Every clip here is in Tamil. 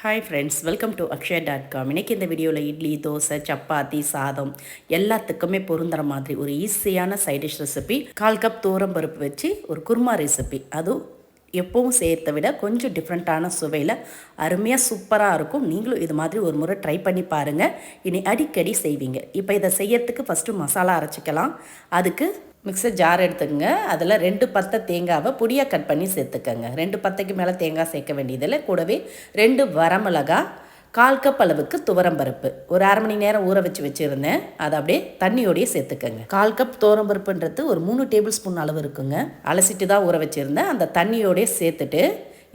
Hi friends welcome to Akshaya dot com இன்றைக்கி இந்த வீடியோவில் இட்லி தோசை சப்பாத்தி சாதம் எல்லாத்துக்குமே பொருந்துற மாதிரி ஒரு ஈஸியான சைட் டிஷ் ரெசிபி கால் கப் தூரம் பருப்பு வச்சு ஒரு குருமா ரெசிபி அதுவும் எப்பவும் செய்கிறத விட கொஞ்சம் டிஃப்ரெண்ட்டான சுவையில் அருமையாக சூப்பராக இருக்கும். நீங்களும் இது மாதிரி ஒரு முறை ட்ரை பண்ணி பாருங்கள் இனி அடிக்கடி செய்வீங்க. இப்போ இதை செய்யறதுக்கு ஃபஸ்ட்டு மசாலா அரைச்சிக்கலாம். அதுக்கு மிக்சர் ஜார் எடுத்துக்கோங்க. அதில் ரெண்டு பத்தை தேங்காவை பொடியாக கட் பண்ணி சேர்த்துக்கங்க. ரெண்டு பத்தைக்கு மேலே தேங்காய் சேர்க்க வேண்டியதில் கூடவே ரெண்டு வரமிளகா கால் கப் அளவுக்கு துவரம்பருப்பு ஒரு அரை மணி நேரம் ஊற வச்சு வச்சுருந்தேன். அதை அப்படியே தண்ணியோடையே சேர்த்துக்கங்க. கால் கப் துவரம்பருப்புன்றது ஒரு மூணு டேபிள் ஸ்பூன் அளவு இருக்குங்க. அலசிட்டு தான் ஊற வச்சுருந்தேன். அந்த தண்ணியோடையே சேர்த்துட்டு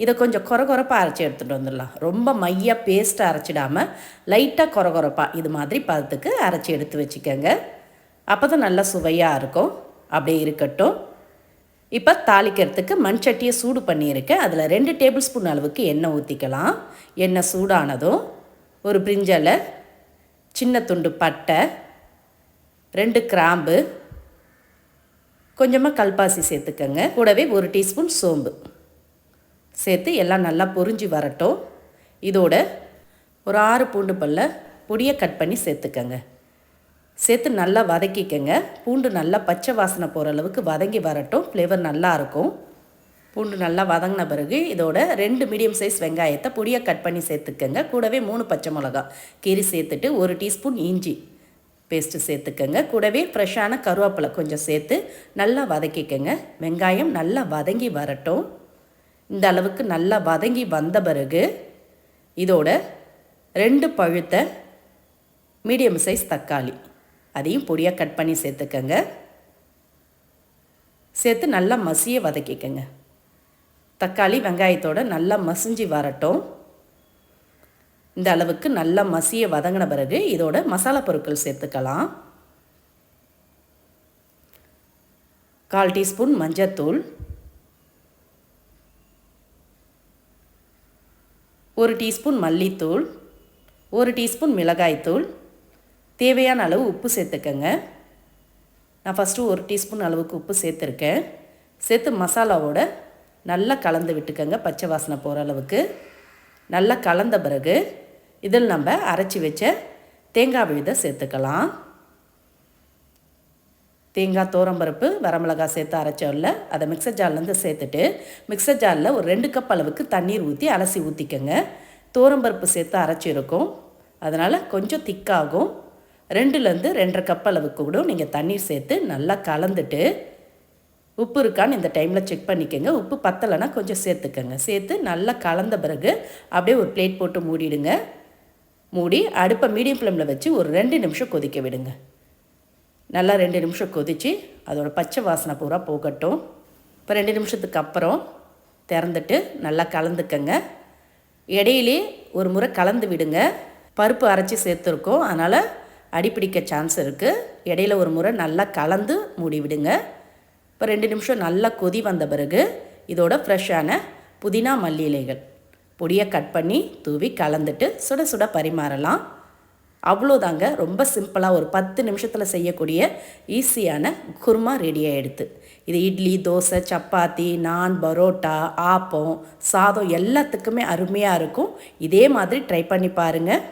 இதை கொஞ்சம் கொர கொரப்பாக அரைச்சி எடுத்துகிட்டு வந்துடலாம். ரொம்ப மையாக பேஸ்ட்டாக அரைச்சிடாமல் லைட்டாக கொர கொரப்பாக இது மாதிரி பதத்துக்கு அரைச்சி எடுத்து வச்சுக்கோங்க. அப்போ தான் நல்லா சுவையாக இருக்கும். அப்படியே இருக்கட்டும். இப்போ தாளிக்கிறதுக்கு மண் சட்டியை சூடு பண்ணியிருக்கேன். அதில் ரெண்டு டேபிள் ஸ்பூன் அளவுக்கு எண்ணெய் ஊற்றிக்கலாம் எண்ணெய் சூடானதும் ஒரு பிரிஞ்சலை சின்ன துண்டு பட்டை ரெண்டு கிராம்பு கொஞ்சமாக கல்பாசி சேர்த்துக்கங்க. கூடவே ஒரு டீஸ்பூன் சோம்பு சேர்த்து எல்லாம் நல்லா பொறிஞ்சி வரட்டும். இதோட ஒரு ஆறு பூண்டு பல்ல பொடியை கட் பண்ணி சேர்த்துக்கங்க. சேர்த்து நல்லா வதக்கிக்கங்க. பூண்டு நல்லா பச்சை வாசனை போகிற அளவுக்கு வதங்கி வரட்டும். ஃப்ளேவர் நல்லாயிருக்கும் பூண்டு நல்லா வதங்கின பிறகு இதோட ரெண்டு மீடியம் சைஸ் வெங்காயத்தை பொடியாக கட் பண்ணி சேர்த்துக்கங்க. கூடவே மூணு பச்சை மிளகா. கீரி சேர்த்துட்டு ஒரு டீஸ்பூன் இஞ்சி பேஸ்ட்டு சேர்த்துக்கங்க. கூடவே ஃப்ரெஷ்ஷான கருவேப்பிலை கொஞ்சம் சேர்த்து நல்லா வதக்கிக்கங்க. வெங்காயம் நல்லா வதங்கி வரட்டும். இந்த அளவுக்கு நல்லா வதங்கி வந்த பிறகு இதோட ரெண்டு பழுத்த மீடியம் சைஸ் தக்காளி. அதையும் பொடியாக கட் பண்ணி சேர்த்துக்கங்க. சேர்த்து நல்லா மசிய வதக்கிக்கங்க. தக்காளி வெங்காயத்தோடு நல்லா மசிஞ்சு வரட்டும். இந்த அளவுக்கு நல்லா மசிய வதங்கின பிறகு இதோட மசாலா பொருட்கள் சேர்த்துக்கலாம். கால் டீஸ்பூன் மஞ்சத்தூள். ஒரு டீஸ்பூன் மல்லித்தூள். ஒரு டீஸ்பூன் மிளகாய்த்தூள். தேவையான அளவு உப்பு சேர்த்துக்கங்க. நான் ஃபஸ்ட்டு ஒரு டீஸ்பூன் அளவுக்கு உப்பு சேர்த்துருக்கேன். சேர்த்து மசாலாவோட நல்லா கலந்து விட்டுக்கோங்க பச்சை வாசனை போகிற அளவுக்கு. நல்லா கலந்த பிறகு இதில் நம்ம அரைச்சி வச்ச தேங்காய் விழுதை சேர்த்துக்கலாம். தேங்காய் தோரம்பருப்பு வரமிளகாய் சேர்த்து அரைச்சோம்ல அதை மிக்சர் ஜார்லேருந்து சேர்த்துட்டு மிக்சர் ஜாரில் ஒரு ரெண்டு கப் அளவுக்கு தண்ணீர் ஊற்றி அலசி ஊற்றிக்கங்க தோரம்பருப்பு சேர்த்து அரைச்சிருக்கும். அதனால் கொஞ்சம் திக்காகும் ரெண்டுலேருந்து ரெண்டரை கப் அளவுக்கு கூட நீங்கள் தண்ணீர் சேர்த்து நல்லா கலந்துட்டு உப்பு இருக்கான்னு இந்த டைமில் செக் பண்ணிக்கோங்க. உப்பு பத்தலைன்னா கொஞ்சம் சேர்த்துக்கோங்க. சேர்த்து நல்லா கலந்த பிறகு அப்படியே ஒரு பிளேட் போட்டு மூடிடுங்க. மூடி அடுப்பை மீடியம் ஃப்ளேமில் வச்சு ஒரு ரெண்டு நிமிஷம் கொதிக்க விடுங்க. நல்லா ரெண்டு நிமிஷம் கொதித்து அதோடய பச்சை வாசனை பூரா போகட்டும். இப்போ ரெண்டு நிமிஷத்துக்கு அப்புறம் திறந்துட்டு நல்லா கலந்துக்கங்க. இடையிலே ஒரு முறை கலந்து விடுங்க. பருப்பு அரைச்சி சேர்த்துருக்கோம். அதனால் அடிப்பிடிக்க சான்ஸ் இருக்குது இடையில ஒரு முறை நல்லா கலந்து மூடி விடுங்க இப்போ ரெண்டு நிமிஷம் நல்லா கொதி வந்த பிறகு இதோட ஃப்ரெஷ்ஷான புதினா மல்லி இலைகள். பொடியை கட் பண்ணி தூவி கலந்துட்டு சுட சுட பரிமாறலாம். அவ்வளோதாங்க. ரொம்ப சிம்பிளாக ஒரு பத்து நிமிஷத்தில் செய்யக்கூடிய ஈஸியான குருமா ரெடி ஆகிடுது இது இட்லி தோசை சப்பாத்தி நான் பரோட்டா ஆப்பம் சாதம் எல்லாத்துக்குமே அருமையாக இருக்கும். இதே மாதிரி ட்ரை பண்ணி பாருங்கள்